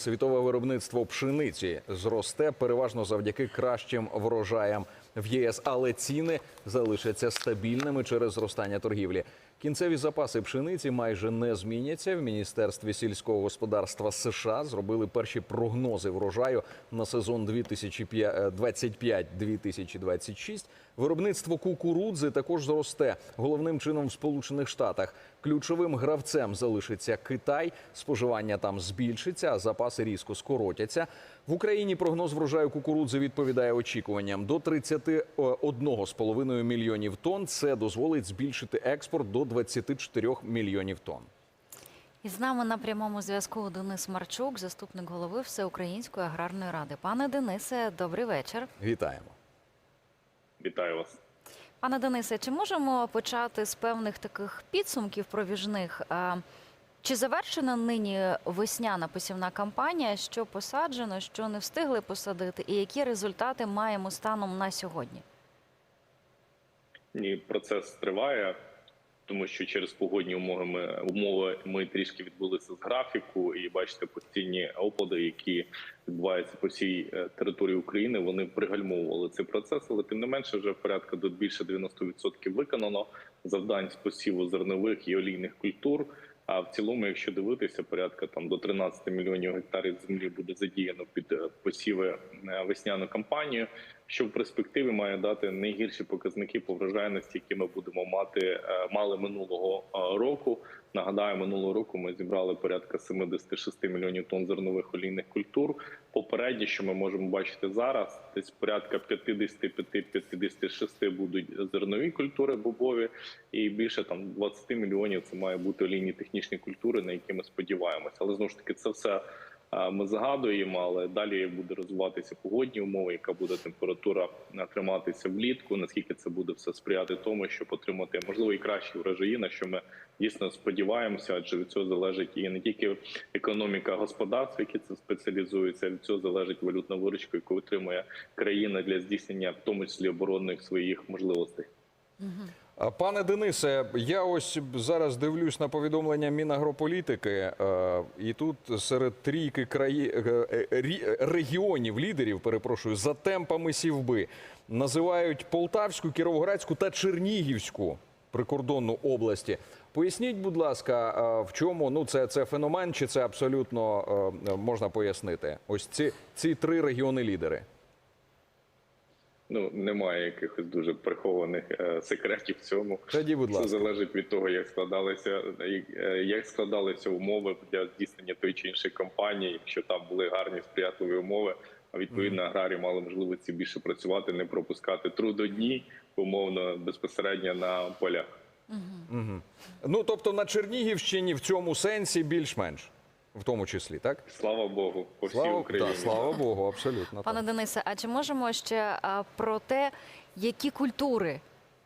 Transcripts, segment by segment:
Світове виробництво пшениці зросте переважно завдяки кращим врожаям в ЄС, але ціни залишаться стабільними через зростання торгівлі. Кінцеві запаси пшениці майже не зміняться. В міністерстві сільського господарства США зробили перші прогнози врожаю на сезон 2025-2026. Виробництво кукурудзи також зросте головним чином в Сполучених Штатах. Ключовим гравцем залишиться Китай. Споживання там збільшиться, а запаси різко скоротяться. В Україні прогноз врожаю кукурудзи відповідає очікуванням до 31,5 мільйонів тонн. Це дозволить збільшити експорт до 24 мільйонів тонн. І з нами на прямому зв'язку Денис Марчук, заступник голови Всеукраїнської аграрної ради. Пане Денисе, добрий вечір. Вітаємо. Вітаю вас. Пане Денисе, чи можемо почати з певних таких підсумків провіжних? Чи завершена нині весняна посівна кампанія? Що посаджено, що не встигли посадити, і які результати маємо станом на сьогодні? Ні, процес триває, тому що через погодні умови ми умови ми трішки відбулися з графіку, і бачите, постійні опади, які відбуваються по всій е, території України, вони пригальмовували цей процес, але тим не менше, вже порядка до більше 90% виконано завдань з посіву зернових і олійних культур. А в цілому, якщо дивитися, порядка там до 13 мільйонів гектарів землі буде задіяно під е, посіви е, весняну кампанію, що в перспективі має дати найгірші показники по врожайності, які ми будемо мати е, мали минулого е, року. Нагадаю, минулого року ми зібрали порядка 76 мільйонів тонн зернових олійних культур. Попередньо, що ми можемо бачити зараз, десь порядка 55-56 будуть зернові культури бобові, і більше там 20 мільйонів це має бути олійні технічні культури, на які ми сподіваємося. Але знову ж таки, це все ми загадуємо, але далі буде розвиватися погодні умови, яка буде температура е, триматися влітку. Наскільки це буде все сприяти тому, щоб отримати можливо і кращі врожаї, на що ми дійсно сподіваємося, адже від цього залежить і не тільки економіка господарства, які це спеціалізуються, від цього залежить валютна виручка, яку отримує країна для здійснення, в тому числі оборонних своїх можливостей. А, Пане Денисе, я ось зараз дивлюсь на повідомлення Мінагрополітики, е, і тут серед трійки краї... е, е, регіонів лідерів, перепрошую, за темпами сівби називають Полтавську, Кіровоградську та Чернігівську прикордонну області. Поясніть, будь ласка, е, в чому ну це, це феномен, чи це абсолютно е, можна пояснити? Ось ці, ці три регіони лідери. Ну немає якихось дуже прихованих е, секретів в цьому. Тоді, будь Це залежить від того, як складалися е, як складалися умови для здійснення тої чи іншої кампанії. Якщо там були гарні сприятливі умови, а відповідно аграрії мали можливості більше працювати, не пропускати трудодні умовно безпосередньо на полях. Ну тобто на Чернігівщині в цьому сенсі більш-менш, в тому числі, так? Слава Богу, по всій Слава, Україні. та, слава Богу, абсолютно. Пане так. Денисе, а чи можемо ще а, про те, які культури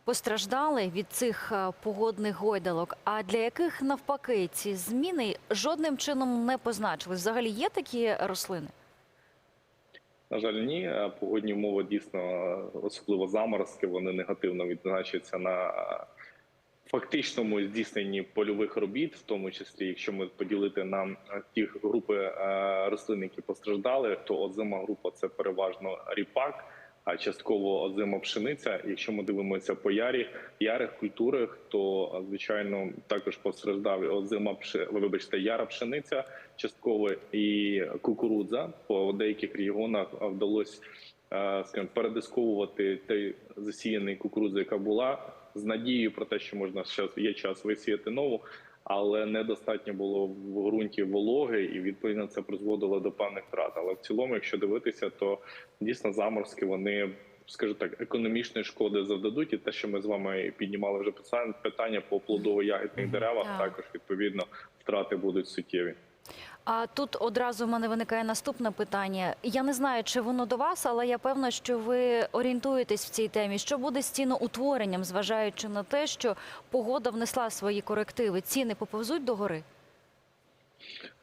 постраждали від цих а, погодних гойдалок, а для яких навпаки ці зміни жодним чином не позначились? Взагалі є такі рослини? На жаль, ні. Погодні умови дійсно, особливо заморозки, вони негативно відзначаться на фактичному здійсненні польових робіт, в тому числі, якщо ми поділити на е, ті групи е, рослин, які постраждали, то озима група це переважно ріпак. А частково озима пшениця. Якщо ми дивимося по ярі ярих культурах, то е, звичайно також постраждав озима вибачте, яра пшениця, частково і кукурудза. По деяких регіонах вдалося скажімо, передисковувати той засіяний кукурудзу, яка була з надією про те, що можна ще є час висіяти нову. Але недостатньо було в ґрунті вологи, і відповідно це призводило до певних втрат. Але в цілому, якщо дивитися, то дійсно заморозки вони, скажу так, економічної шкоди завдадуть. І те, що ми з вами піднімали вже питання- по плодово-ягідних деревах, Так. також відповідно втрати будуть суттєві. А тут одразу в мене виникає наступне питання. Я не знаю, чи воно до вас, але я певна, що ви орієнтуєтесь в цій темі. Що буде з ціноутворенням, зважаючи на те, що погода внесла свої корективи? Ціни поповзуть догори?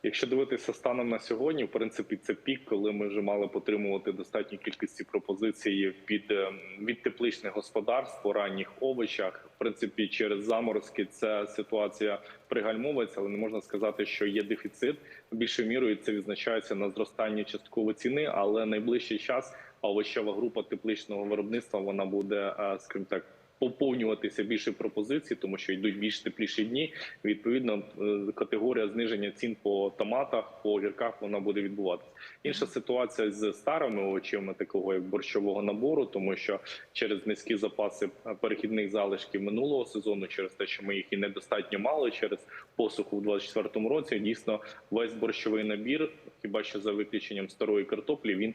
Якщо дивитися станом на сьогодні, в принципі, це пік, коли ми вже мали потримувати достатню кількості пропозицій під е, від тепличних господарств по ранніх овочах. В принципі, через заморозки ця ситуація пригальмовується, але не можна сказати, що є дефіцит. Більшою мірою це відзначається на зростанні частково ціни, але найближчий час овочева група тепличного виробництва вона буде, е, скажімо так. Поповнюватися більше пропозицій, тому що йдуть більш тепліші дні. Відповідно, е, категорія зниження цін по томатах, по огірках вона буде відбуватися. Інша ситуація з старими овочами, такого як борщового набору, тому що через низькі запаси е, перехідних залишків минулого сезону, через те, що ми їх і недостатньо мали через посуху в 24-му році, дійсно весь борщовий набір, хіба що за виключенням старої картоплі, він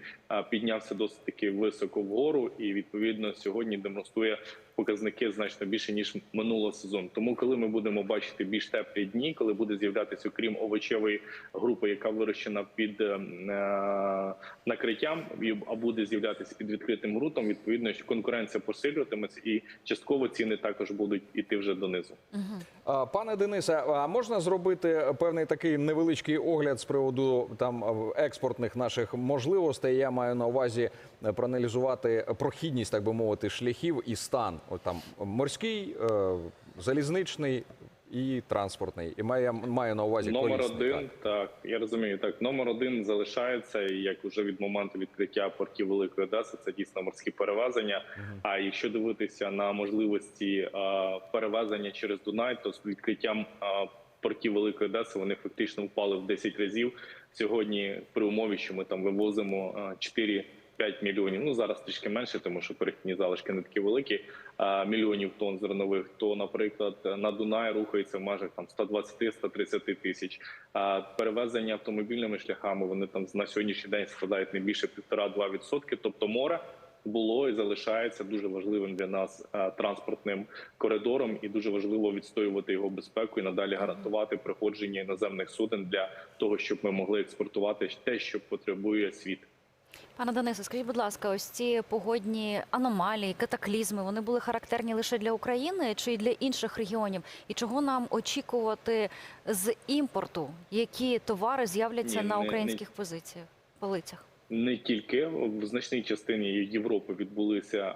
піднявся досить таки високо вгору, і відповідно сьогодні демонструє показники значно більше ніж минулого сезону. Тому, коли ми будемо бачити більш теплі дні, коли буде з'являтися, окрім овочевої групи, яка вирощена під е, е, накриттям, а буде з'являтися під відкритим ґрунтом, відповідно, що конкуренція посилюватиметься, і частково ціни також будуть іти вже донизу. Пане Денисе, а можна зробити певний такий невеличкий огляд з приводу там експортних наших можливостей? Я маю на увазі е, проаналізувати прохідність, так би мовити, шляхів і стан. От там морський, е, залізничний і транспортний. І маю, маю на увазі Номер колісний, один, так. так. я розумію. Так, номер один залишається, і як уже від моменту відкриття портів Великої Одеси, це дійсно морські перевезення. А якщо дивитися на можливості перевезення через Дунай, то з відкриттям портів Великої Одеси вони фактично впали в 10 разів. Сьогодні при умові, що ми там вивозимо а, 4 5 мільйонів. Ну зараз трішки менше, тому що перехідні залишки не такі великі. Мільйонів тонн зернових. То, наприклад, на Дунай рухається в межах там 120-130 тисяч. А перевезення автомобільними шляхами вони там на сьогоднішній день складають не більше 1,5-2 відсотки. Тобто море було і залишається дуже важливим для нас транспортним коридором, і дуже важливо відстоювати його безпеку і надалі гарантувати приходження іноземних суден для того, щоб ми могли експортувати те, що потребує світ. Пане Денисе, скажіть, будь ласка, ось ці погодні аномалії, катаклізми, вони були характерні лише для України чи й для інших регіонів? І чого нам очікувати з імпорту? Які товари з'являться на не- не- українських позиціях полицях? Не тільки в значній частині Європи відбулися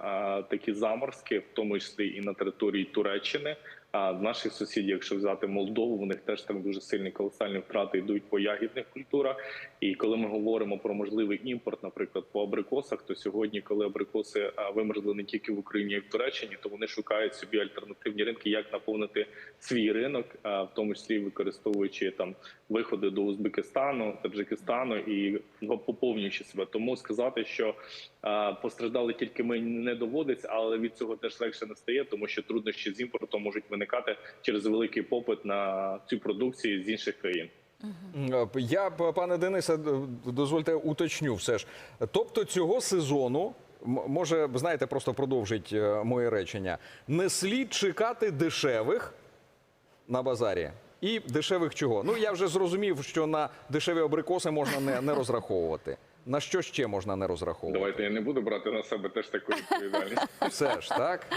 такі заморозки, в тому числі і на території Туреччини. А наших сусідів, якщо взяти Молдову, в них теж там дуже сильні колосальні втрати йдуть по ягідних культурах. І коли ми говоримо про можливий імпорт, наприклад, по абрикосах, то сьогодні, коли абрикоси вимерзли не тільки в Україні, а й в Туреччині, то вони шукають собі альтернативні ринки, як наповнити свій ринок, в тому числі використовуючи там виходи до Узбекистану, Таджикистану і ну, поповнюючи себе. Тому сказати, що постраждали тільки ми не доводиться, але від цього теж легше не стає, тому що труднощі з імпортом можуть виникати через великий попит на цю продукцію з інших країн. Я, пане Денисе, дозвольте уточню все ж. Тобто цього сезону, може, знаєте, просто продовжить е, моє речення, не слід чекати дешевих на базарі. І дешевих чого? Ну, я вже зрозумів, що на дешеві абрикоси можна не, не розраховувати. На що ще можна не розраховувати? Давайте я не буду брати на себе теж таку відповідальність. Все ж, так?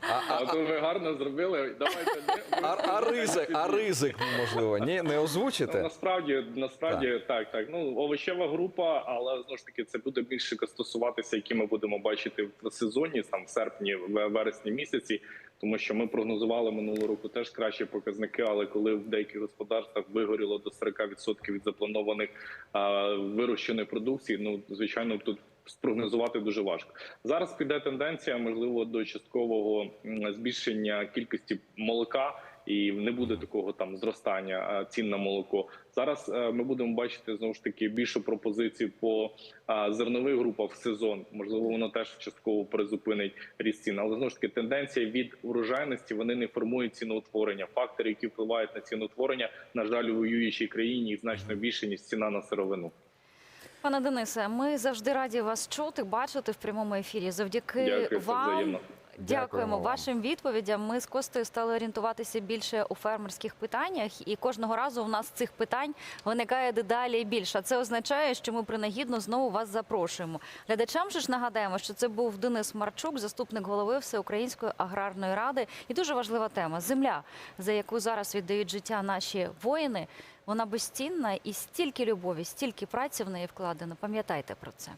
А, а, А то ви гарно зробили. Давайте не а, а ризик, а ризик, можливо, ні, не Ну, озвучите? насправді, насправді так. так, Ну овочева група, але знову ж таки це буде більше стосуватися, які ми будемо бачити в сезоні, там в серпні, в вересні місяці. Тому що ми прогнозували минулого року теж кращі показники, але коли в деяких господарствах вигоріло до 40% від запланованих вирощеної продукції, ну звичайно тут. Спрогнозувати дуже важко зараз. Піде тенденція, можливо, до часткового збільшення кількості молока, і не буде такого там зростання цін на молоко. Зараз е, ми будемо бачити знову ж таки більше пропозицій по зернових групах в сезон. Можливо, воно теж частково призупинить ріст цін. Але знову ж таки тенденція від урожайності вони не формують ціноутворення. Фактори, які впливають на ціноутворення, на жаль, у воюючій країні їх значно більше ніж ціна на сировину. Пане Денисе, ми завжди раді вас чути, бачити в прямому ефірі. Завдяки Дякую, вам взаємно. Дякуємо Дякуємо вашим відповідям. Ми з Костею стали орієнтуватися більше у фермерських питаннях, і кожного разу у нас цих питань виникає дедалі більше. Це означає, що ми принагідно знову вас запрошуємо. Глядачам же ж нагадаємо, що це був Денис Марчук, заступник голови Всеукраїнської аграрної ради. І дуже важлива тема земля, за яку зараз віддають життя наші воїни. Вона безцінна і стільки любові, стільки праці в неї вкладено. Пам'ятайте про це.